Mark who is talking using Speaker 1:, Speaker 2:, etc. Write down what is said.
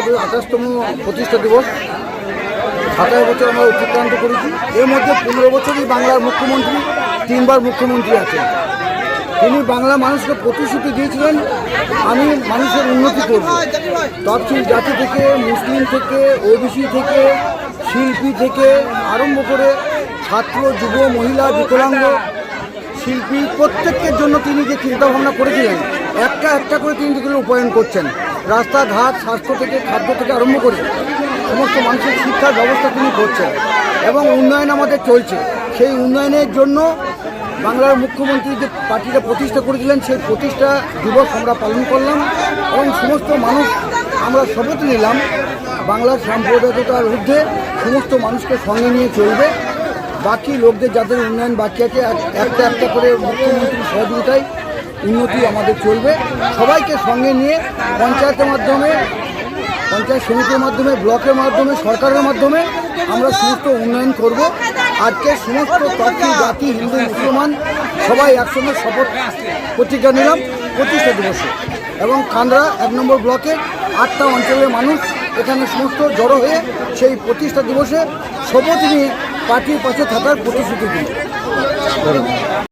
Speaker 1: এটা আঠাশতম প্রতিষ্ঠা দিবস। সাতাশ বছর আমরা অতিক্রান্ত করেছি। এর মধ্যে পনেরো বছরই বাংলার মুখ্যমন্ত্রী, তিনবার মুখ্যমন্ত্রী আছেন। তিনি বাংলা মানুষকে প্রতিশ্রুতি দিয়েছিলেন, আমি মানুষের উন্নতি করব। তফসিল জাতি থেকে, মুসলিম থেকে, ওবিসি থেকে, শিল্পী থেকে আরম্ভ করে ছাত্র, যুব, মহিলা, বিকলাঙ্গ, শিল্পী, প্রত্যেকের জন্য তিনি যে চিন্তাভাবনা করেছিলেন একটা একটা করে তিনি যেগুলো রূপায়ণ করছেন। রাস্তাঘাট, স্বাস্থ্য থেকে, খাদ্য থেকে আরম্ভ করে সমস্ত মানুষের শিক্ষার ব্যবস্থা তিনি করছেন এবং উন্নয়ন আমাদের চলছে। সেই উন্নয়নের জন্য বাংলার মুখ্যমন্ত্রী যে পার্টিটা প্রতিষ্ঠা করেছিলেন, সেই প্রতিষ্ঠা দিবস আমরা পালন করলাম এবং সমস্ত মানুষ আমরা শপথ নিলাম বাংলার সাম্প্রদায়িকতার ঊর্ধ্বে সমস্ত মানুষকে সঙ্গে নিয়ে চলবে। বাকি লোকদের যাদের উন্নয়ন বাকি আছে একটা একটা করে মুখ্যমন্ত্রীর সহযোগিতায় উন্নতি আমাদের চলবে। সবাইকে সঙ্গে নিয়ে পঞ্চায়েতের মাধ্যমে, পঞ্চায়েত সমিতির মাধ্যমে, ব্লকের মাধ্যমে, সরকারের মাধ্যমে আমরা সমস্ত উন্নয়ন করব। আজকে সমস্ত তফসিল জাতি, হিন্দু, মুসলমান সবাই একসঙ্গে শপথ প্রতিজ্ঞা নিলাম প্রতিষ্ঠা দিবসে। এবং কান্দ্রা এক নম্বর ব্লকে আটটা অঞ্চলের মানুষ এখানে সমস্ত জড়ো হয়ে সেই প্রতিষ্ঠা দিবসে শপথ নিয়ে পার্টির পাশে থাকার প্রতিশ্রুতি দিল।